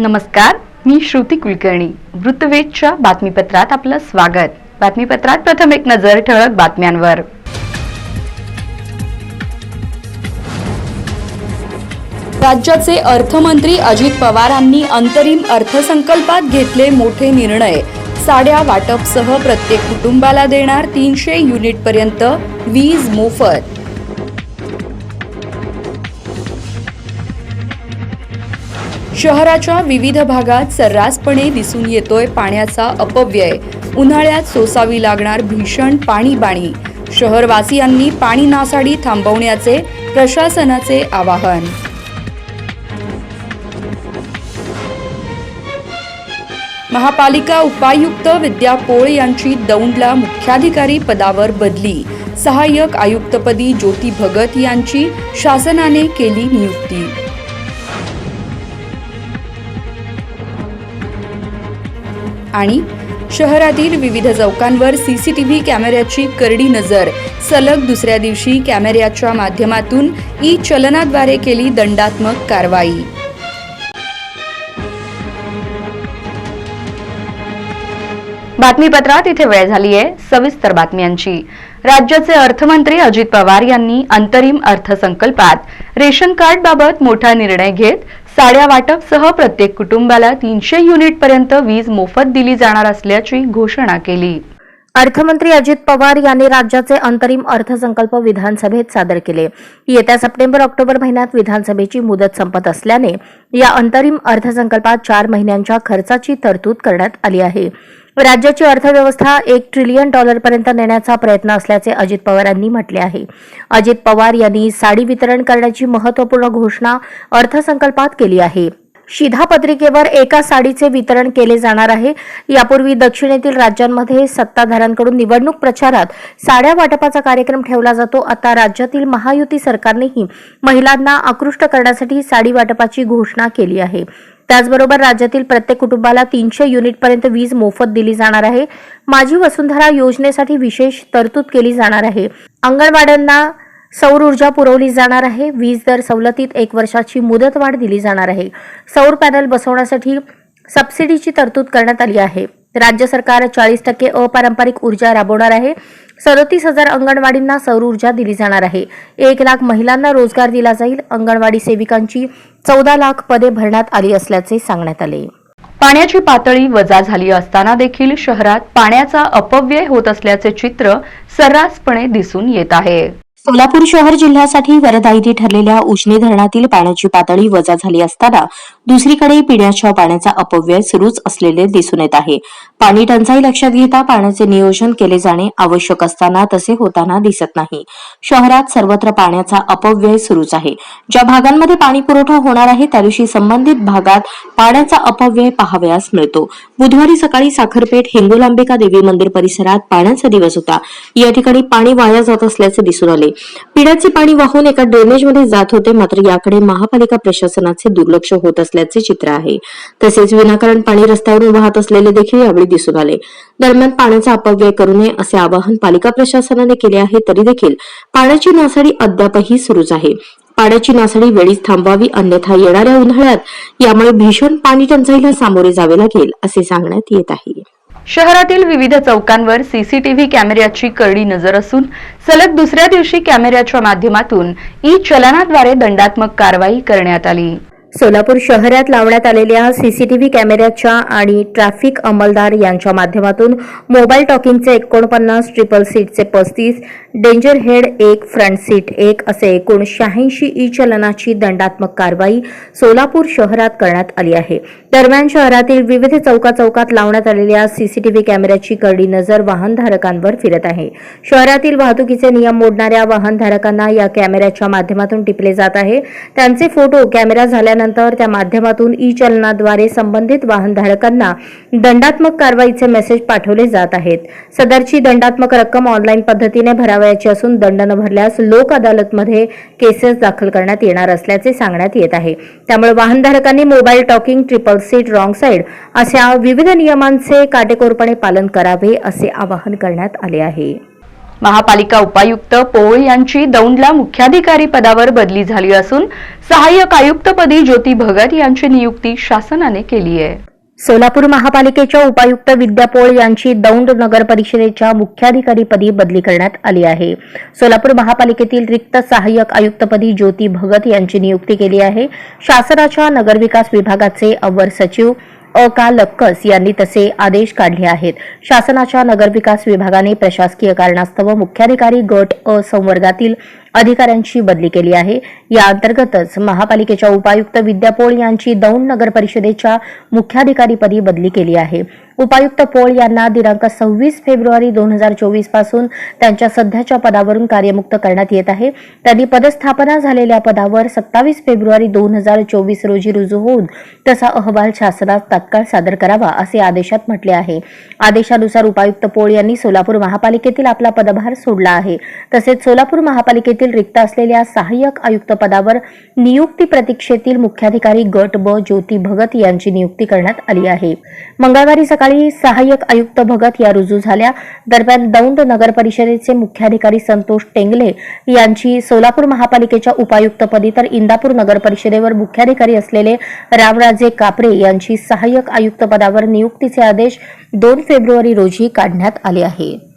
नमस्कार मी श्रुती कुलकर्णी. वृत्तवेधच्या बातमीपत्रात आपलं स्वागत. बातमीपत्रात प्रथम एक नजर ठळक बातम्यांवर. राज्याचे अर्थमंत्री अजित पवारांनी अंतरिम अर्थसंकल्पात घेतले मोठे निर्णय. साड्या वाटपसह प्रत्येक कुटुंबाला देणार तीनशे युनिटपर्यंत वीज मोफत शहराच्या विविध भागात सर्रासपणे दिसून येतोय पाण्याचा अपव्यय. उन्हाळ्यात सोसावी लागणार भीषण पाणीबाणी. शहरवासियांनी पाणी नासाडी थांबवण्याचे प्रशासनाचे आवाहन. महापालिका उपायुक्त विद्या पोळ यांची दौंडला मुख्याधिकारी पदावर बदली. सहाय्यक आयुक्तपदी ज्योती भगत यांची शासनाने केली नियुक्ती. आणि शहरातील विविध चौकांवर सीसीटीव्ही कॅमेऱ्याची करडी नजर. सलग दुसऱ्या दिवशी कॅमेऱ्याच्या माध्यमातून ई चलनाद्वारे केली दंडात्मक कारवाई. बातमीपत्रात इथे वेळ झाली आहे सविस्तर बातम्यांची. राज्याचे अर्थमंत्री अजित पवार यांनी अंतरिम अर्थसंकल्पात रेशन कार्ड बाबत मोठा निर्णय घेत साड्या वाटपसह प्रत्येक कुटुंबाला तीनशे युनिटपर्यंत वीज मोफत दिली जाणार असल्याची घोषणा केली. अर्थमंत्री अजित पवार यांनी राज्याचे अंतरिम अर्थसंकल्प विधानसभेत सादर केले. येत्या सप्टेंबर ऑक्टोबर महिन्यात विधानसभेची मुदत संपत असल्याने या अंतरिम अर्थसंकल्पात चार महिन्यांच्या खर्चाची तरतूद करण्यात आली आहे. राज्याची अर्थव्यवस्था एक ट्रिलियन डॉलरपर्यंत नेण्याचा प्रयत्न असल्याचे अजित पवारांनी म्हटले आहे. अजित पवार यांनी साडी वितरण करण्याची महत्त्वपूर्ण घोषणा अर्थसंकल्पात केली आहे. शिधापत्रिकेवर एका साडीचे वितरण केले जाणार आहे. यापूर्वी दक्षिणेतील राज्यांमध्ये सत्ताधाऱ्यांकडून निवडणूक प्रचारात साड्या वाटपाचा कार्यक्रम ठेवला जातो. आता राज्यातील महायुती सरकारनेही महिलांना आकृष्ट करण्यासाठी साडी वाटपाची घोषणा केली आहे. त्याचबरोबर राज्यातील प्रत्येक कुटुंबाला तीनशे युनिटपर्यंत वीज मोफत दिली जाणार आहे. माझी वसुंधरा योजनेसाठी विशेष तरतूद केली जाणार आहे. अंगणवाड्यांना सौर ऊर्जा पुरवली जाणार आहे. वीज दर सवलतीत एक वर्षाची मुदतवाढ दिली जाणार आहे. सौर पॅनल बसवण्यासाठी सबसिडीची तरतूद करण्यात आली आहे. राज्य सरकार चाळीस टक्के अपारंपरिक ऊर्जा राबवणार आहे. सदतीस हजार अंगणवाडींना सौर ऊर्जा दिली जाणार आहे. एक लाख महिलांना रोजगार दिला जाईल. अंगणवाडी सेविकांची चौदा लाख पदे भरण्यात आली असल्याचे सांगण्यात आले. पाण्याची पातळी वजा झाली असताना देखील शहरात पाण्याचा अपव्यय होत असल्याचे चित्र सर्रासपणे दिसून येत आहे. सोलापूर शहर जिल्ह्यासाठी वरदायिनी ठरलेल्या उजनी धरणातील पाण्याची पातळी वजा झाली असताना दुसरीकडे पिण्याच्या पाण्याचा अपव्यय सुरूच असलेले दिसून येत आहे. पाणी टंचाई लक्षात घेता पाण्याचे नियोजन केले जाणे आवश्यक असताना तसे होताना दिसत नाही. शहरात सर्वत्र पाण्याचा अपव्यय सुरूच आहे. ज्या भागांमध्ये पाणी पुरवठा होणार आहे त्या दिवशी संबंधित भागात पाण्याचा अपव्यय पाहावयास मिळतो. बुधवारी सकाळी साखरपेठ हिंगोलांबिका देवी मंदिर परिसरात पाण्याचा दिवस होता. या ठिकाणी पाणी वाया जात असल्याचे दिसून आले. पिण्याचे पाणी वाहून एका ड्रेनेजमध्ये जात होते मात्र याकडे महापालिका प्रशासनाचे दुर्लक्ष होत असल्याचे चित्र आहे. तसेच विनाकारण पाणी रस्त्यावरून वाहत असलेले देखील यावेळी दिसून आले. दरम्यान पाण्याचा अपव्यय करू नये असे आवाहन पालिका प्रशासनाने केले आहे तरी देखील पाण्याची नासाडी अद्यापही सुरूच आहे. पाण्याची नासाडी वेळीच थांबवावी अन्यथा येणाऱ्या उन्हाळ्यात यामुळे भीषण पाणी टंचाईला सामोरे जावे लागेल असे सांगण्यात येत आहे. शहरातील विविध चौकांवर सीसीटीव्ही कॅमेऱ्याची करडी नजर असून सलग दुसऱ्या दिवशी कॅमेऱ्याच्या माध्यमातून ई चलनाद्वारे दंडात्मक कारवाई करण्यात आली. सोलापूर शहरात लावण्यात आलेल्या सीसीटीव्ही कॅमेऱ्याच्या आणि ट्रॅफिक अंमलदार यांच्या माध्यमातून मोबाईल टॉकिंगचे एकोणपन्नास ट्रिपल सीटचे पस्तीस डेंजर हेड एक फ्रंट सीट एक असे एकूण शहाऐंशी ई चलनाची दंडात्मक कारवाई सोलापूर शहरात करण्यात आली आहे. दरम्यान शहरातील विविध चौका चौकात लावण्यात आलेल्या सीसीटीव्ही कॅमेऱ्याची करडी नजर वाहनधारकांवर फिरत आहे. शहरातील वाहतुकीचे नियम मोडणाऱ्या वाहनधारकांना या कॅमेऱ्याच्या माध्यमातून टिपले जात आहे. त्यांचे फोटो कॅमेरा झाल्यानंतर त्या माध्यमातून ई चलनाद्वारे संबंधित वाहनधारकांना दंडात्मक कारवाईचे मेसेज पाठवले जात आहेत. सदरची दंडात्मक रक्कम ऑनलाईन पद्धतीने भरावयाची असून दंड न भरल्यास लोक अदालतमध्ये केसेस दाखल करण्यात येणार असल्याचे सांगण्यात येत आहे. त्यामुळे वाहनधारकांनी mobile talking triple seat wrong side अशा विविध नियमांचे काटेकोरपणे पालन करावे असे आवाहन करण्यात आले आहे. महापालिका उपायुक्त पोळ यांची दौंडला मुख्याधिकारी पदावर बदली झाली असून सहाय्यक आयुक्तपदी ज्योती भगत यांची नियुक्ती शासनाने केली आहे. सोलापूर महापालिकेच्या उपायुक्त विद्या पोळ यांची दौंड नगर परिषदेच्या मुख्याधिकारीपदी बदली करण्यात आली आहे. सोलापूर महापालिकेतील रिक्त सहाय्यक आयुक्तपदी ज्योती भगत यांची नियुक्ती केली आहे. शासनाच्या नगरविकास विभागाचे अवर सचिव अ का लक्कस यांनी तसे आदेश काढले आहेत. शासनाच्या नगरविकास विभागाने प्रशासकीय कारणास्तव मुख्याधिकारी गट अ संवर्गातील अधिकाऱ्यांची बदली केली आहे. या अंतर्गतच महापालिकेच्या उपायुक्त विद्या पोळ यांची दौंड नगर परिषदेच्या मुख्याधिकारीपदी बदली केली आहे. उपायुक्त पोळ यांना दिनांक सव्वीस फेब्रुवारी दोन हजार चोवीसपासून त्यांच्या सध्याच्या पदावरून कार्यमुक्त करण्यात येत आहे. त्यांनी पदस्थापना झालेल्या पदावर सत्तावीस फेब्रुवारी दोन हजार चोवीस रोजी रुजू होऊन तसा अहवाल शासनात तात्काळ सादर करावा असे आदेशात म्हटले आहे. आदेशानुसार उपायुक्त पोळ यांनी सोलापूर महापालिकेतील आपला पदभार सोडला आहे. तसेच सोलापूर महापालिकेतील रिक्त असलेल्या सहाय्यक आयुक्त पदावर नियुक्ती प्रतीक्षेतील मुख्याधिकारी गट ब ज्योती भगत यांची नियुक्ती करण्यात आली आहे. मंगळवारी सकाळी सहाय्यक आयुक्त भगत या रुजू झाल्या. दरम्यान दौंड नगर परिषदेचे मुख्याधिकारी संतोष टेंगले यांची सोलापूर महापालिकेच्या उपायुक्तपदी तर इंदापूर नगर परिषदेवर मुख्याधिकारी असलेले रामराजे कापरे यांची सहाय्यक आयुक्त पदावर नियुक्तीचे आदेश दोन फेब्रुवारी रोजी काढण्यात आले आहे.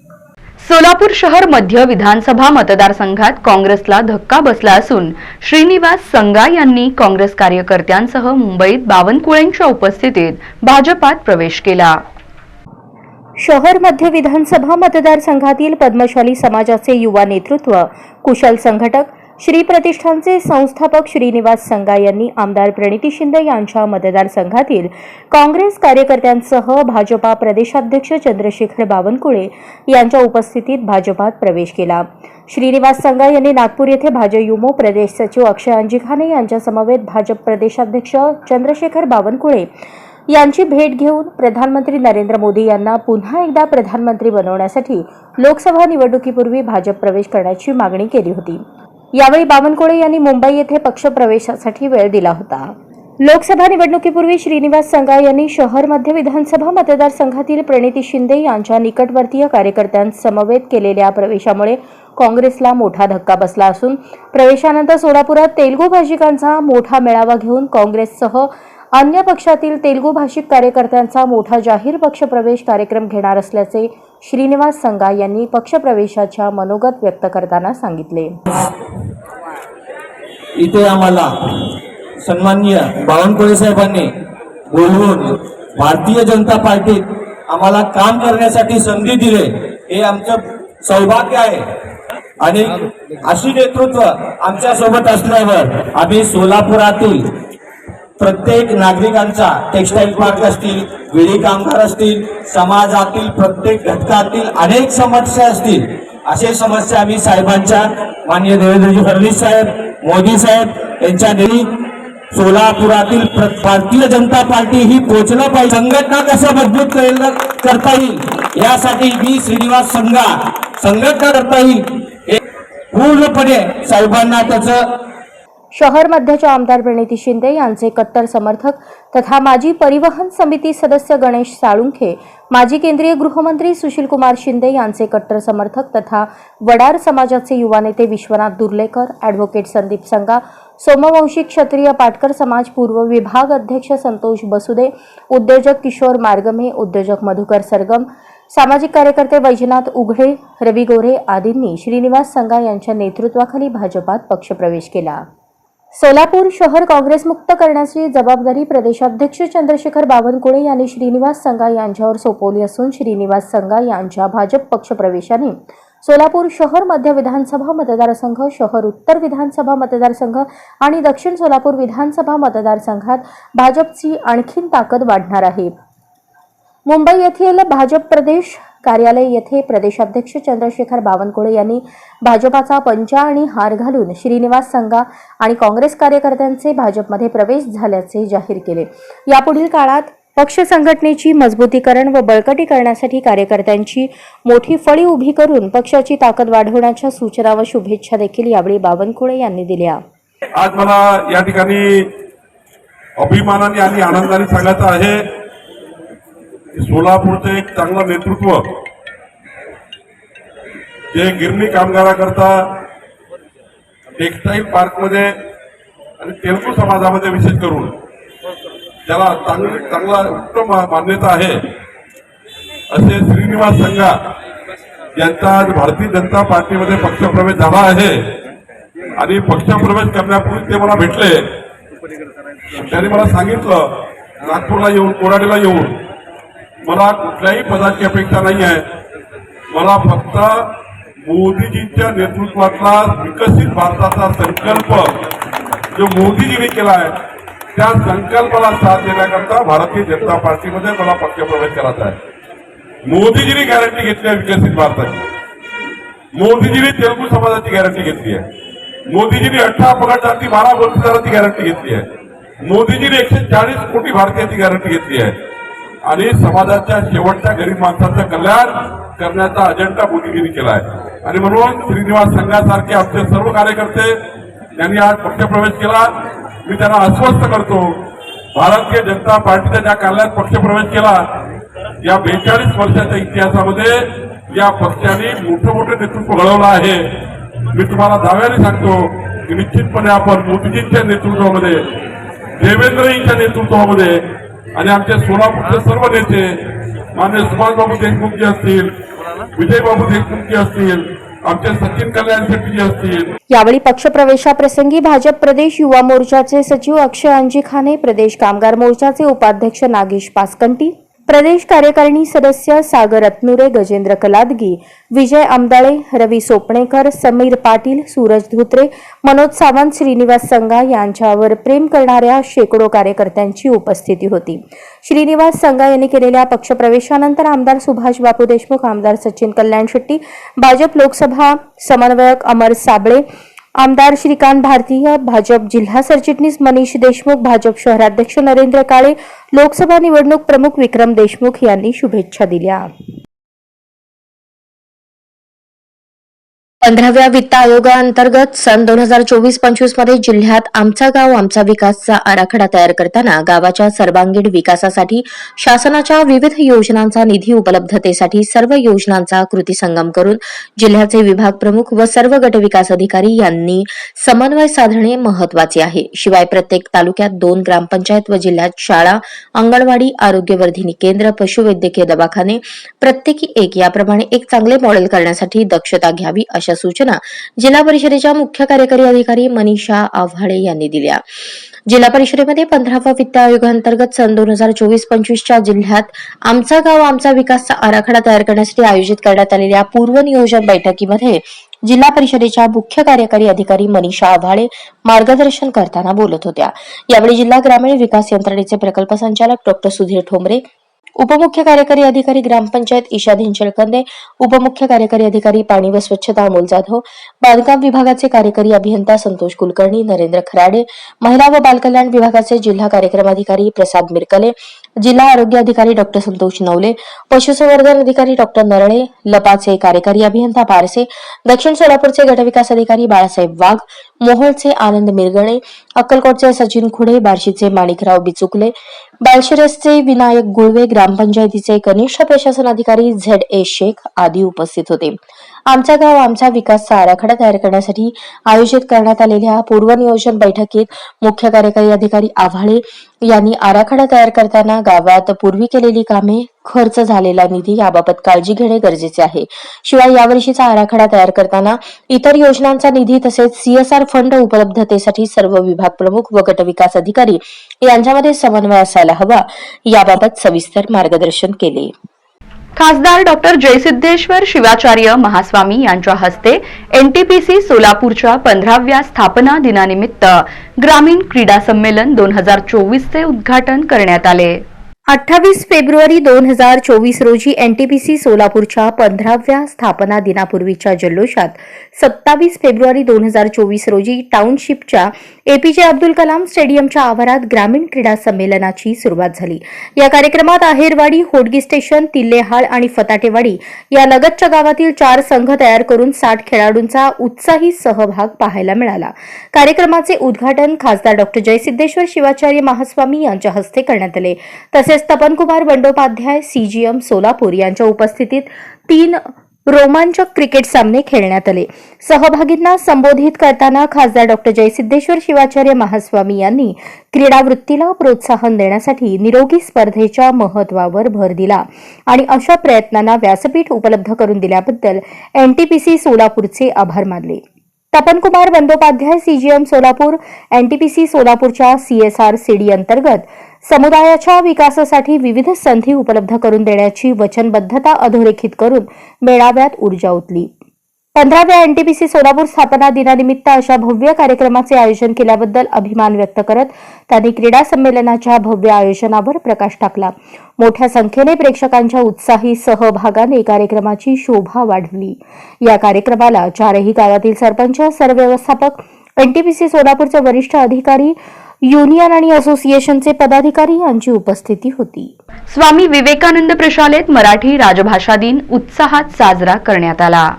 सोलापूर शहर मध्य विधानसभा मतदारसंघात काँग्रेसला धक्का बसला असून श्रीनिवास संगा यांनी काँग्रेस कार्यकर्त्यांसह मुंबईत बावनकुळेंच्या उपस्थितीत भाजपात प्रवेश केला. शहर मध्य विधानसभा मतदारसंघातील पद्मशाली समाजाचे युवा नेतृत्व कुशल संघटक श्री प्रतिष्ठानचे संस्थापक श्रीनिवास संगा यांनी आमदार प्रणिती शिंदे यांच्या मतदारसंघातील काँग्रेस कार्यकर्त्यांसह भाजपा प्रदेशाध्यक्ष चंद्रशेखर बावनकुळे यांच्या उपस्थितीत भाजपात प्रवेश केला. श्रीनिवास संगा यांनी नागपूर येथे भाजयुमो प्रदेश सचिव अक्षय अंजिखाने यांच्यासमवेत भाजप प्रदेशाध्यक्ष चंद्रशेखर बावनकुळे यांची भेट घेऊन प्रधानमंत्री नरेंद्र मोदी यांना पुन्हा एकदा प्रधानमंत्री बनवण्यासाठी लोकसभा निवडणुकीपूर्वी भाजप प्रवेश करण्याची मागणी केली होती. यावेळी बावनकुळे यांनी मुंबई येथे पक्षप्रवेशासाठी वेळ दिला होता. लोकसभा निवडणुकीपूर्वी श्रीनिवास संगा यांनी शहर मध्य विधानसभा मतदारसंघातील प्रणिती शिंदे यांच्या निकटवर्तीय कार्यकर्त्यांसमवेत केलेल्या प्रवेशामुळे काँग्रेसला मोठा धक्का बसला असून प्रवेशानंतर सोलापुरात तेलगू भाषिकांचा मोठा मेळावा घेऊन काँग्रेससह अन्य पक्षातील तेलगू भाषिक कार्यकर्त्यांचा मोठा जाहीर पक्षप्रवेश कार्यक्रम घेणार असल्याचे श्रीनिवास संगा यांनी पक्षप्रवेशाच्या मनोगत व्यक्त करताना सांगितले. इथे आम्हाला सन्माननीय बावनकुळे साहेबांनी बोलवून भारतीय जनता पार्टीत आम्हाला काम करण्यासाठी संधी दिले. हे आमचं सौभाग्य आहे. आणि अशी नेतृत्व आमच्यासोबत असल्यावर आम्ही सोलापुरातील प्रत्येक नागरिकांचा टेक्स्टाईल पार्क असतील विडी कामगार असतील समाजातील प्रत्येक घटकातील अनेक समस्या असतील असे समस्या आम्ही साहेबांच्या माननीय देवेंद्रजी फडणवीस साहेब मोदी साहेब यांच्या नेही सोलापुरातील प्र- भारतीय जनता पार्टी ही पोचलं पाहिजे. संघटना कसं मजबूत केलं- करता येईल यासाठी मी श्रीनिवास संघा संघटना करता येईल. पूर्णपणे साहेबांना त्याचं शहर मध्यच्या आमदार प्रणिती शिंदे यांचे कट्टर समर्थक तथा माजी परिवहन समिती सदस्य गणेश साळुंखे माजी केंद्रीय गृहमंत्री सुशीलकुमार शिंदे यांचे कट्टर समर्थक तथा वडार समाजाचे युवा नेते विश्वनाथ दुर्लेकर ॲडव्होकेट संदीप संगा सोमवंशी क्षत्रिय पाटकर समाज पूर्व विभाग अध्यक्ष संतोष बसुदे उद्योजक किशोर मार्गमे उद्योजक मधुकर सरगम सामाजिक कार्यकर्ते वैजनाथ उघडे रवी गोरे आदींनी श्रीनिवास संगा यांच्या नेतृत्वाखाली भाजपात पक्षप्रवेश केला. सोलापूर शहर काँग्रेसमुक्त करण्याची जबाबदारी प्रदेशाध्यक्ष चंद्रशेखर बावनकुळे यांनी श्रीनिवास संगा यांच्यावर सोपवली असून श्रीनिवास संगा यांच्या भाजप पक्षप्रवेशाने सोलापूर शहर मध्य विधानसभा मतदारसंघ शहर उत्तर विधानसभा मतदारसंघ आणि दक्षिण सोलापूर विधानसभा मतदारसंघात भाजपची आणखीन ताकद वाढणार आहे. मुंबई येथील भाजप प्रदेश कार्यालय येथे प्रदेशाध्यक्ष चंद्रशेखर बावनकुळे यांनी भाजपाचा पंचा आणि हार घालून श्रीनिवास संघा आणि काँग्रेस कार्यकर्त्यांचे भाजपमध्ये प्रवेश झाल्याचे जाहीर केले. यापुढील काळात पक्ष संघटनेची मजबूतीकरण व बळकटी करण्यासाठी कार्यकर्त्यांची मोठी फळी उभी करून पक्षाची ताकद वाढवण्याच्या सूचना व शुभेच्छा देखील यावेळी बावनकुळे यांनी दिल्या. आज मला या ठिकाणी अभिमानाने आणि आनंदाने सांगायचं आहे सोलापूरचं एक चांगलं नेतृत्व. जे गिरणी कामगाराकरता टेक्सटाईल पार्कमध्ये आणि तेलगू समाजामध्ये विशेष करून त्याला चांगली चांगला उत्तम मान्यता आहे असे श्रीनिवास संघा यांचा आज भारतीय जनता पार्टीमध्ये पक्षप्रवेश झाला आहे. आणि पक्षप्रवेश करण्यापूर्वी ते मला भेटले. त्यांनी मला सांगितलं नागपूरला येऊन कोराडीला येऊन मला कुठल्याही पदाची अपेक्षा नाही आहे मला फक्त मोदीजींच्या नेतृत्वातला विकसित भारताचा संकल्प जो मोदीजींनी केला आहे त्या संकल्पाला साथ देण्याकरता भारतीय जनता पार्टीमध्ये मला पक्षप्रवेश करायचा आहे. मोदीजींनी गॅरंटी घेतली आहे विकसित भारताची. मोदीजींनी तेलगू समाजाची गॅरंटी घेतली आहे. मोदीजींनी अठरा पगार बारा वर्षाची गॅरंटी घेतली आहे. मोदीजींनी एकशे चाळीस कोटी भारतीयाची गॅरंटी घेतली आहे. आणि समाजाच्या शेवटच्या गरीब माणसाचं कल्याण करण्याचा अजेंडा मोदीजींनी केला आहे आणि म्हणून श्रीनिवास संघासारखे आमचे सर्व कार्यकर्ते यांनी आज पक्षप्रवेश केला. मी त्यांना अस्वस्थ करतो भारतीय जनता पार्टीच्या ज्या कार्यालयात पक्षप्रवेश केला या बेचाळीस वर्षाच्या इतिहासामध्ये या पक्षाने मोठं मोठं नेतृत्व घडवलं आहे. मी तुम्हाला दाव्याने सांगतो की निश्चितपणे आपण मोदीजींच्या नेतृत्वामध्ये देवेंद्रजींच्या नेतृत्वामध्ये आणि आमचे सोलापूरचे सर्व नेते मान्य सुभाषबाबू देशमुखजी असतील विजयबाबू देशमुखजी असतील आमचे सचिन कल्याण शेट्टीजी असतील. यावेळी पक्षप्रवेशाप्रसंगी भाजप प्रदेश युवा मोर्चाचे सचिव अक्षय अंजिखाने प्रदेश कामगार मोर्चाचे उपाध्यक्ष नागेश पासकंटी प्रदेश कार्यकारिणी सदस्य सागर अतनुरे गजेंद्र कलादगी विजय आमदाळे रवी सोपणेकर समीर पाटील सूरज धुत्रे मनोज सावंत श्रीनिवास संघा यांच्यावर प्रेम करणाऱ्या शेकडो कार्यकर्त्यांची उपस्थिती होती. श्रीनिवास संघा यांनी केलेल्या पक्षप्रवेशानंतर आमदार सुभाष बापू देशमुख आमदार सचिन कल्याण शेट्टी भाजप लोकसभा समन्वयक अमर साबळे आमदार श्रीकांत भारतीय भाजप जिल्हा सरचिटणीस मनीष देशमुख भाजप शहराध्यक्ष नरेंद्र काळे लोकसभा निवडणूक प्रमुख विक्रम देशमुख यांनी शुभेच्छा दिल्या. पंधराव्या वित्त आयोगाअंतर्गत सन दोन हजार चोवीस पंचवीसमध्ये जिल्ह्यात आमचा गाव आमचा विकासचा आराखडा तयार करताना गावाच्या सर्वांगीण विकासासाठी शासनाच्या विविध योजनांचा निधी उपलब्धतेसाठी सर्व योजनांचा कृती संगम करून जिल्ह्याचे विभाग प्रमुख व सर्व गट विकास अधिकारी यांनी समन्वय साधणे महत्त्वाचे आहे. शिवाय प्रत्येक तालुक्यात दोन ग्रामपंचायत व जिल्ह्यात शाळा अंगणवाडी आरोग्यवर्धिनी केंद्र पशुवैद्यकीय दवाखाने प्रत्येकी एक. याप्रमाणे एक चांगले मॉडेल करण्यासाठी दक्षता घ्यावी अशा अशा सूचना जिल्हा परिषदेच्या मुख्य कार्यकारी अधिकारी मनीषा आव्हाडे यांनी दिल्या. जिल्हा परिषदेमध्ये पंधरावा वित्त आयोगाअंतर्गत सन दोन हजार चोवीस पंचवीसच्या जिल्ह्यात आमचा गाव आमचा विकासचा आराखडा तयार करण्यासाठी आयोजित करण्यात आलेल्या पूर्वनियोजन बैठकीमध्ये जिल्हा परिषदेच्या मुख्य कार्यकारी अधिकारी मनीषा आव्हाळे मार्गदर्शन करताना बोलत होत्या. यावेळी जिल्हा ग्रामीण विकास यंत्रणेचे प्रकल्प संचालक डॉक्टर सुधीर ठोंबरे उपमुख्य कार्यकारी अधिकारी ग्रामपंचायत ईशा धिंचळकंदे उपमुख्य कार्यकारी अधिकारी पाणी व स्वच्छता अमोल जाधव बांधकाम विभागाचे कार्यकारी अभियंता संतोष कुलकर्णी नरेंद्र खराडे महिला व बालकल्याण विभागाचे जिल्हा कार्यक्रम अधिकारी प्रसाद मिरकले जिल्हा आरोग्य अधिकारी डॉक्टर संतोष नवले पशुसंवर्धन अधिकारी डॉक्टर नरळे लपाचे कार्यकारी अभियंता पारसे दक्षिण सोलापूरचे गटविकास अधिकारी बाळासाहेब वाघ मोहोळचे आनंद मिरगणे अक्कलकोटचे सचिन खुडे बार्शीचे माणिकराव बिचुकले बालशिरसचे विनायक गुळवे ग्रामपंचायतीचे कनिष्ठ प्रशासन अधिकारी झेड ए शेख आदी उपस्थित होते. आमचा गाव आमचा विकासचा आराखडा तयार करण्यासाठी आयोजित करण्यात आलेल्या पूर्वनियोजन बैठकीत मुख्य कार्यकारी अधिकारी आव्हाळे यांनी आराखडा तयार करताना गावात पूर्वी केलेली कामे खर्च झालेला निधी याबाबत काळजी घेणे गरजेचे आहे. शिवाय यावर्षीचा आराखडा तयार करताना इतर योजनांचा निधी तसेच सीएसआर फंड उपलब्धतेसाठी सर्व विभाग प्रमुख व गटविकास अधिकारी यांच्यामध्ये समन्वय असायला हवा. याबाबत सविस्तर मार्गदर्शन केले. खासदार डॉक्टर जयसिद्धेश्वर शिवाचार्य महास्वामी यांच्या हस्ते एनटीपीसी सोलापूरच्या पंधराव्या स्थापना दिनानिमित्त ग्रामीण क्रीडा संमेलन दोन हजार चोवीसचे उद्घाटन करण्यात आले. अठ्ठावीस फेब्रुवारी दोन हजार चोवीस रोजी एनटीपीसी सोलापूरच्या पंधराव्या स्थापना दिनापूर्वीच्या जल्लोषात सत्तावीस फेब्रुवारी दोन हजार चोवीस रोजी टाउनशिपच्या एपीजे अब्दुल कलाम स्टेडियमच्या आवारात ग्रामीण क्रीडा संमेलनाची सुरुवात झाली. या कार्यक्रमात आहेरवाडी होडगी स्टेशन तिल्लेहाळ आणि फताटेवाडी या लगतच्या गावातील चार संघ तयार करून साठ खेळाडूंचा उत्साही सहभाग पाहायला मिळाला. कार्यक्रमाचे उद्घाटन खासदार डॉक्टर जयसिद्धेश्वर शिवाचार्य महास्वामी यांच्या हस्ते करण्यात आले. तसेच तपनकुमार बंडोपाध्याय सीजीएम सोलापूर यांच्या उपस्थितीत तीन रोमांचक क्रिकेट सामने खेळण्यात आले. सहभागींना संबोधित करताना खासदार डॉक्टर जयसिद्धेश्वर शिवाचार्य महास्वामी यांनी क्रीडावृत्तीला प्रोत्साहन देण्यासाठी निरोगी स्पर्धेच्या महत्वावर भर दिला आणि अशा प्रयत्नांना व्यासपीठ उपलब्ध करून दिल्याबद्दल एनटीपीसी सोलापूरचे आभार मानले. तपनकुमार बंदोपाध्याय सीजीएम सोलापूर एनटीपीसी सोलापूरच्या सीएसआर सीडी अंतर्गत समुदायाच्या विकासासाठी विविध संधी उपलब्ध करून देण्याची वचनबद्धता अधोरेखित करून मेळाव्यात ऊर्जा ओतली. पंधराव्या एनटीपीसी सोलापूर स्थापना दिनानिमित्त अशा भव्य कार्यक्रमाचे आयोजन केल्याबद्दल अभिमान व्यक्त करत त्यांनी क्रीडा संमेलनाच्या भव्य आयोजनावर प्रकाश टाकला. मोठ्या संख्येने प्रेक्षकांच्या उत्साही सहभागाने कार्यक्रमाची शोभा वाढवली या कार्यक्रमाला चारही गावातील सरपंच सरव्यवस्थापक एनटीपीसी सोलापूरचे वरिष्ठ अधिकारी युनियन आणि असोसिएशनचे पदाधिकारी यांची उपस्थिती होती. स्वामी विवेकानंद प्रशालेत मराठी राजभाषा दिन उत्साहात साजरा करण्यात आला.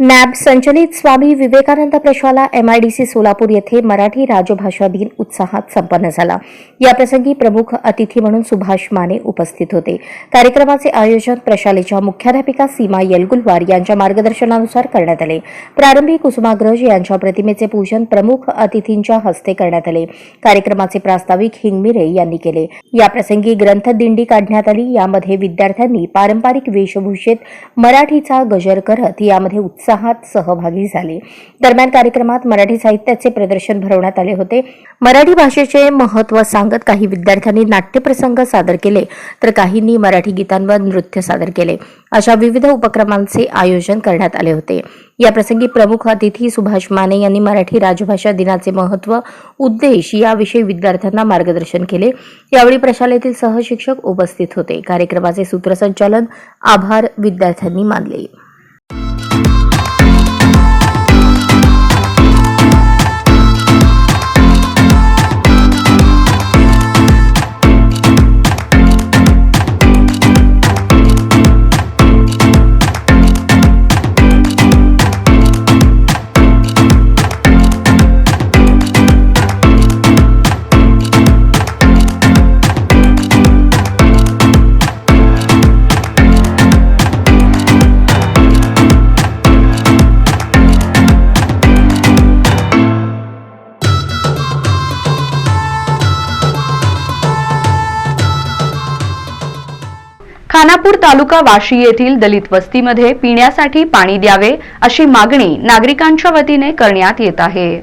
नॅब संचलित स्वामी विवेकानंद प्रशाला एमआयडीसी सोलापूर येथे मराठी राजभाषा दिन उत्साहात संपन्न झाला. याप्रसंगी प्रमुख अतिथी म्हणून सुभाष माने उपस्थित होते. कार्यक्रमाचे आयोजन प्रशालेच्या मुख्याध्यापिका सीमा येलगुलवार यांच्या मार्गदर्शनानुसार करण्यात आले. प्रारंभी कुसुमाग्रज यांच्या प्रतिमेचे पूजन प्रमुख अतिथींच्या हस्ते करण्यात आले. कार्यक्रमाचे प्रास्ताविक हिंगमिरे यांनी केले. याप्रसंगी ग्रंथदिंडी काढण्यात आली. यामध्ये विद्यार्थ्यांनी पारंपरिक वेशभूषेत मराठीचा गजर करत यामध्ये उत्साहात सहभागी झाले. दरम्यान कार्यक्रमात मराठी साहित्याचे प्रदर्शन भरवण्यात आले होते. मराठी भाषेचे महत्त्व सांगत काही विद्यार्थ्यांनी नाट्यप्रसंग सादर केले तर काहींनी मराठी गीतांवर नृत्य सादर केले. अशा विविध उपक्रमांचे आयोजन करण्यात आले होते. याप्रसंगी प्रमुख अतिथी सुभाष माने यांनी मराठी राजभाषा दिनाचे महत्त्व उद्देश याविषयी विद्यार्थ्यांना मार्गदर्शन केले. यावेळी प्रशालेतील सहशिक्षक उपस्थित होते. कार्यक्रमाचे सूत्रसंचालन आभार विद्यार्थ्यांनी मानले. खानापूर तालुका वाशी येथील दलित वस्तीमध्ये पिण्यासाठी पाणी द्यावे अशी मागणी नागरिकांच्या वतीने करण्यात येत आहे.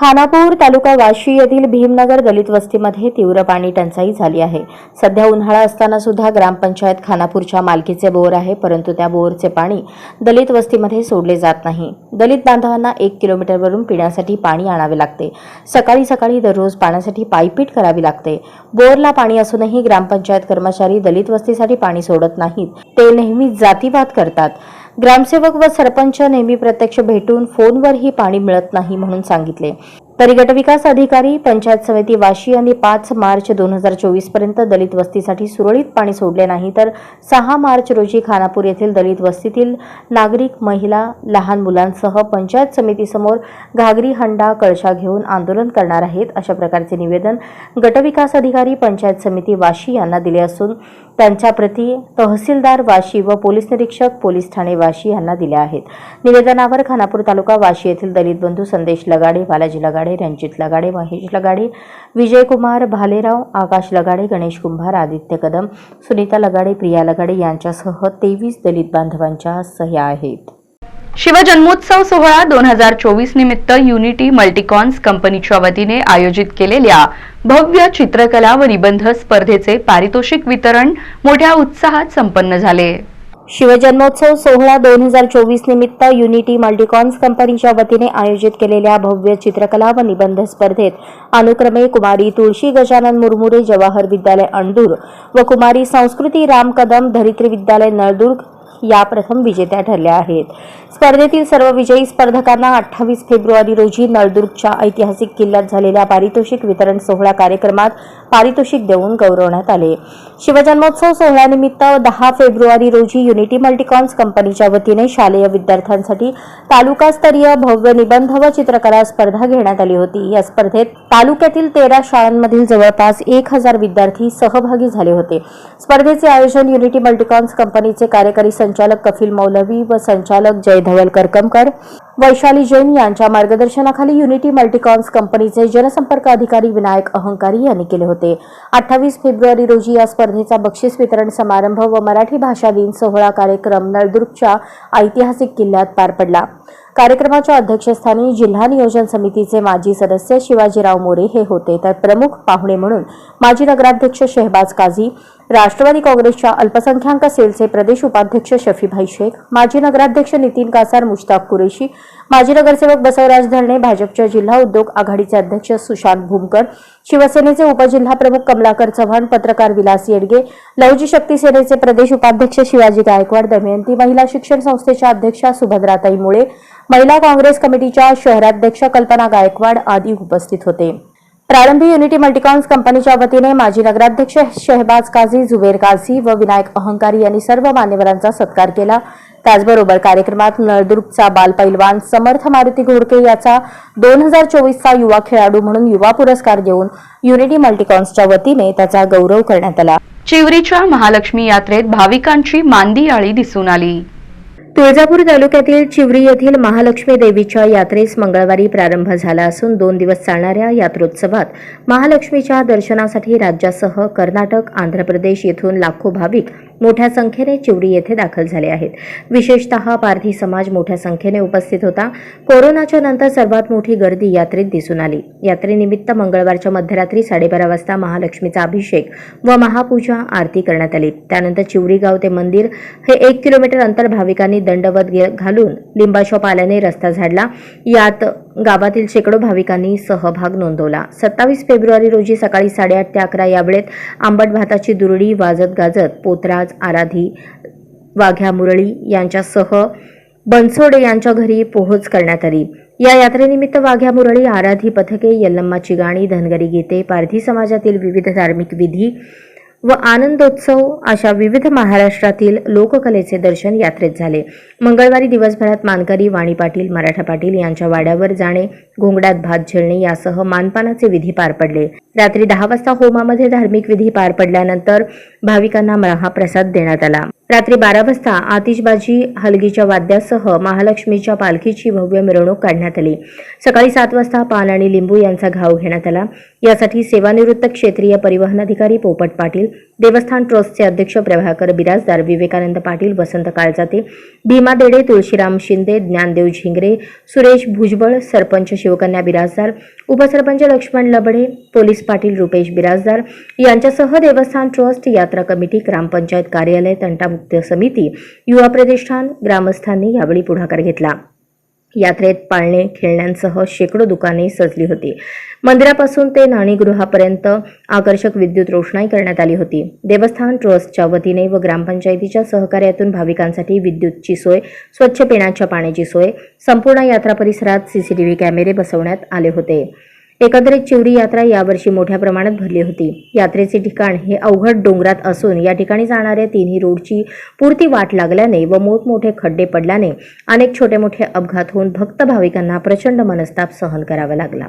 खानापूर तालुका वाशी येथील भीमनगर दलित वस्तीमध्ये तीव्र पाणी टंचाई झाली आहे. सध्या उन्हाळा असताना सुद्धा ग्रामपंचायत खानापूरच्या मालकीचे बोर आहे परंतु त्या बोरचे पाणी दलित वस्तीमध्ये सोडले जात नाही. दलित बांधवांना एक किलोमीटरवरून पिण्यासाठी पाणी आणावे लागते. सकाळी सकाळी दररोज पाण्यासाठी पायपीट करावी लागते. बोरला पाणी असूनही ग्रामपंचायत कर्मचारी दलित वस्तीसाठी पाणी सोडत नाहीत. ते नेहमी जातीवाद करतात. ग्रामसेवक व सरपंच नेहमी प्रत्यक्ष भेटून फोनवरही पाणी मिळत नाही म्हणून सांगितले. तरी गटविकास अधिकारी पंचायत समिती वाशी यांनी पाच मार्च दोन हजार चोवीसपर्यंत दलित वस्तीसाठी सुरळीत पाणी सोडले नाही तर सहा मार्च रोजी खानापूर येथील दलित वस्तीतील नागरिक महिला लहान मुलांसह पंचायत समितीसमोर घागरी हंडा कळशा घेऊन आंदोलन करणार आहेत अशा प्रकारचे निवेदन गटविकास अधिकारी पंचायत समिती वाशी यांना दिले असून त्यांच्या प्रती तहसीलदार वाशी व पोलीस निरीक्षक पोलीस ठाणे वाशी यांना दिल्या आहेत. निवेदनावर खानापूर तालुका वाशी येथील दलित बंधू संदेश लगाडे बालाजी लगाडे रणजित लगाडे महेश लगाडे विजयकुमार भालेराव आकाश लगाडे गणेश कुंभार आदित्य कदम सुनीता लगाडे प्रिया लगाडे यांच्यासह तेवीस दलित बांधवांच्या सह्या आहेत. शिवजन्मोत्सव सोहळा दोन हजार चोवीस निमित्त युनिटी मल्टिकॉन्स कंपनीच्या वतीने आयोजित केलेल्या भव्य चित्रकला व निबंध स्पर्धेचे पारितोषिक वितरण मोठ्या उत्साहात संपन्न झाले. शिवजन्मोत्सव सोहळा दोन हजार चोवीस निमित्त युनिटी मल्टिकॉन्स कंपनीच्या वतीने आयोजित केलेल्या भव्य चित्रकला व निबंध स्पर्धेत अनुक्रमे कुमारी तुळशी गजानन मुरमुरे जवाहर विद्यालय अणदूर व कुमारी संस्कृती राम कदम धरित्री विद्यालय नळदुर्ग या प्रथम विजेत्या ठरल्या आहेत. स्पर्धेतील सर्व विजयी स्पर्धकांना अठ्ठावीस फेब्रुवारी रोजी नळदुर्गच्या ऐतिहासिक किल्ल्यात झालेल्या पारितोषिक वितरण सोहळा कार्यक्रमात पारितोषिक देऊन गौरवण्यात आले. शिवजन्मोत्सव सोहळ्यानिमित्त दहा फेब्रुवारी रोजी युनिटी मल्टीकॉन्स कंपनीच्या वतीने शालेय विद्यार्थ्यांसाठी तालुकास्तरीय भव्य निबंध व चित्रकला स्पर्धा घेण्यात आली होती. या स्पर्धेत तालुक्यातील तेरा शाळांमधील जवळपास एक हजार विद्यार्थी सहभागी झाले होते. स्पर्धेचे आयोजन युनिटी मल्टीकॉन्स कंपनीचे कार्यकारी संचालक कफिल मौलवी व संचालक जय धवल करकमकर वैशाली जैन यांच्या मार्गदर्शनाखाली युनिटी मल्टीकॉन्स कंपनीचे जनसंपर्क अधिकारी विनायक अहंकारी यांनी केले होते. अठ्ठावीस फेब्रुवारी रोजी या स्पर्धेचा बक्षीस वितरण समारंभ व मराठी भाषा दिन सोहळा कार्यक्रम नळदुर्गच्या ऐतिहासिक किल्ल्यात पार पडला. कार्यक्रमाच्या अध्यक्षस्थानी जिल्हा नियोजन समितीचे माजी सदस्य शिवाजीराव मोरे हे होते. तर प्रमुख पाहुणे म्हणून माजी नगराध्यक्ष शहबाज काझी राष्ट्रवादी काँग्रेसच्या अल्पसंख्याक सेलचे प्रदेश उपाध्यक्ष शफीभाई शेख माजी नगराध्यक्ष नितीन कासार मुश्ताक कुरेशी माजी नगरसेवक बसवराज धरणे भाजपच्या जिल्हा उद्योग आघाडीचे अध्यक्ष सुशांत भूमकर शिवसेनेचे उपजिल्हा प्रमुख कमलाकर चव्हाण पत्रकार विलास येडगे लवजी शक्ती सेनेचे प्रदेश उपाध्यक्ष शिवाजी गायकवाड दमयंती महिला शिक्षण संस्थेच्या अध्यक्षा सुभद्राताई मुळे महिला काँग्रेस कमिटीच्या शहराध्यक्ष कल्पना गायकवाड आदी उपस्थित होते. प्रारंभी युनिटी मल्टीकॉन्स कंपनीच्या वतीने माजी नगराध्यक्ष शहबाज काझी जुबेर काझी व विनायक अहंकारी यांनी सर्व मान्यवरांचा सत्कार केला. त्याचबरोबर कार्यक्रमात नळदुर्गचा बालपैलवान समर्थ मारुती घोडके याचा दोन हजार चोवीसचा युवा खेळाडू म्हणून युवा पुरस्कार देऊन युनिटी मल्टीकॉन्सच्या वतीने त्याचा गौरव करण्यात आला. चिवरीच्या महालक्ष्मी यात्रेत भाविकांची मांदी आळी दिसून आली. तुळजापूर तालुक्यातील चिवरी येथील महालक्ष्मी देवीच्या यात्रेस मंगळवारी प्रारंभ झाला असून दोन दिवस चालणाऱ्या यात्रोत्सवात महालक्ष्मीच्या दर्शनासाठी राज्यासह कर्नाटक आंध्र प्रदेश येथून लाखो भाविक मोठ्या संख्येने चिवडी येथे दाखल झाले आहेत. विशेषतः पारधी समाज मोठ्या संख्येने उपस्थित होता. कोरोनाच्या नंतर सर्वात मोठी गर्दी यात्रेत दिसून आली. यात्रेनिमित्त मंगळवारच्या मध्यरात्री साडेबारा वाजता महालक्ष्मीचा अभिषेक व महापूजा आरती करण्यात आली. त्यानंतर चिवडीगाव ते मंदिर हे एक किलोमीटर अंतर भाविकांनी दंडवत घालून लिंबाच्या पाल्याने रस्ता झाडला. यात गावातील शेकडो भाविकांनी सहभाग नोंदवला. सत्तावीस फेब्रुवारी रोजी सकाळी साडेआठ ते अकरा या वेळेत आंबट भाताची दुरडी वाजत गाजत पोतराज आराधी वाघ्या मुरळी यांच्यासह बनसोडे यांच्या घरी पोहोच करण्यात आली. या यात्रेनिमित्त वाघ्या मुरळी आराधी पथके यल्लम्माची गाणी धनगरी गीते पारधी समाजातील विविध धार्मिक विधी व आनंदोत्सव अशा विविध महाराष्ट्रातील लोककलेचे दर्शन यात्रेत झाले. मंगळवारी दिवसभरात मानकरी वाणी पाटील मराठा पाटील यांच्या वाड्यावर जाणे घोंगडात भात झेलणे यासह मानपानाचे विधी पार पडले. रात्री दहा वाजता होमामध्ये धार्मिक विधी पार पडल्यानंतर भाविकांना महाप्रसाद देण्यात आला. रात्री बारा वाजता आतिषबाजी हलगीच्या वाद्यासह महालक्ष्मीच्या पालखीची भव्य मिरवणूक काढण्यात आली. सकाळी सात वाजता पान आणि लिंबू यांचा घाव घेण्यात आला. यासाठी सेवानिवृत्त क्षेत्रीय परिवहन अधिकारी पोपट पाटील देवस्थान ट्रस्टचे अध्यक्ष प्रभाकर बिराजदार विवेकानंद पाटील वसंत काळजाते भीमा देडे तुळशीराम शिंदे ज्ञानदेव झिंगरे सुरेश भुजबळ सरपंच शिवकन्या बिराजदार उपसरपंच लक्ष्मण लबडे पोलीस पाटील रुपेश बिराजदार यांच्यासह देवस्थान ट्रस्ट यात्रा कमिटी ग्रामपंचायत कार्यालय तंटामुक्त समिती युवा प्रतिष्ठान ग्रामस्थांनी यावेळी पुढाकार घेतला. यात्रेत पाळणे खेळण्यांसह शेकडो दुकाने सजली होती. मंदिरापासून ते नाणीगृहापर्यंत आकर्षक विद्युत रोषणाई करण्यात आली होती. देवस्थान ट्रस्टच्या वतीने व ग्रामपंचायतीच्या सहकार्यातून भाविकांसाठी विद्युतची सोय स्वच्छ पिण्याच्या पाण्याची सोय संपूर्ण यात्रा परिसरात सीसीटीव्ही कॅमेरे बसवण्यात आले होते. एकंदरीत चिवरी यात्रा यावर्षी मोठ्या प्रमाणात भरली होती. यात्रेचे ठिकाण हे अवघड डोंगरात असून या ठिकाणी जाणाऱ्या तिन्ही रोडची पुरती वाट लागल्याने व मोठमोठे खड्डे पडल्याने अनेक छोटे मोठे अपघात होऊन भक्त भाविकांना प्रचंड मनस्ताप सहन करावा लागला.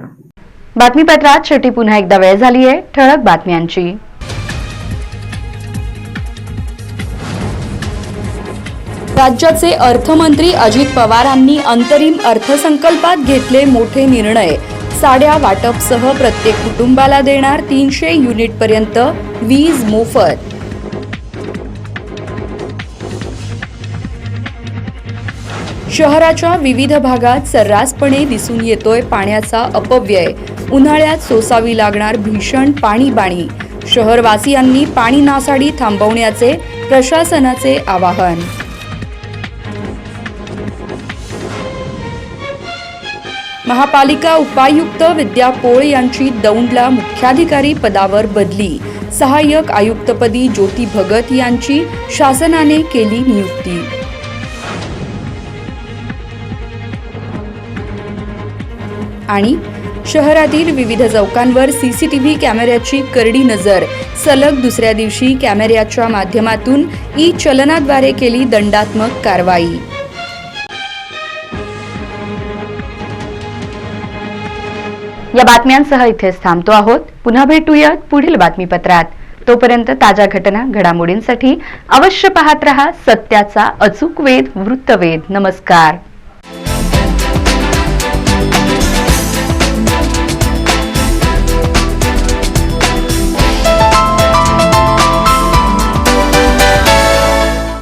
बातमीपत्रात शेवटी पुन्हा एकदा वेळ झाली आहे. ठळक बातम्यांची. राज्याचे अर्थमंत्री अजित पवारांनी अंतरिम अर्थसंकल्पात घेतले मोठे निर्णय. साड्या वाटपसह प्रत्येक कुटुंबाला देणार तीनशे युनिटपर्यंत वीज मोफत. शहराच्या विविध भागात सर्रासपणे दिसून येतोय पाण्याचा अपव्यय. उन्हाळ्यात सोसावी लागणार भीषण पाणीबाणी. शहरवासियांनी पाणी नासाडी थांबवण्याचे प्रशासनाचे आवाहन. महापालिका उपायुक्त विद्या पोळ यांची दौंडला मुख्याधिकारी पदावर बदली. सहाय्यक आयुक्तपदी ज्योती भगत यांची शासनाने केली नियुक्ती. आणि शहरातील विविध चौकांवर सीसीटीव्ही कॅमेऱ्याची करडी नजर. सलग दुसऱ्या दिवशी कॅमेऱ्याच्या माध्यमातून ई चलनाद्वारे केली दंडात्मक कारवाई. या बातम्यांसह इथेच थांबतो आहोत. पुन्हा भेटूयात पुढील बातमीपत्रात. तोपर्यंत ताज्या घटना घडामोडींसाठी अवश्य पाहत रहा सत्याचा अचूक वेध वृत्तवेध. नमस्कार.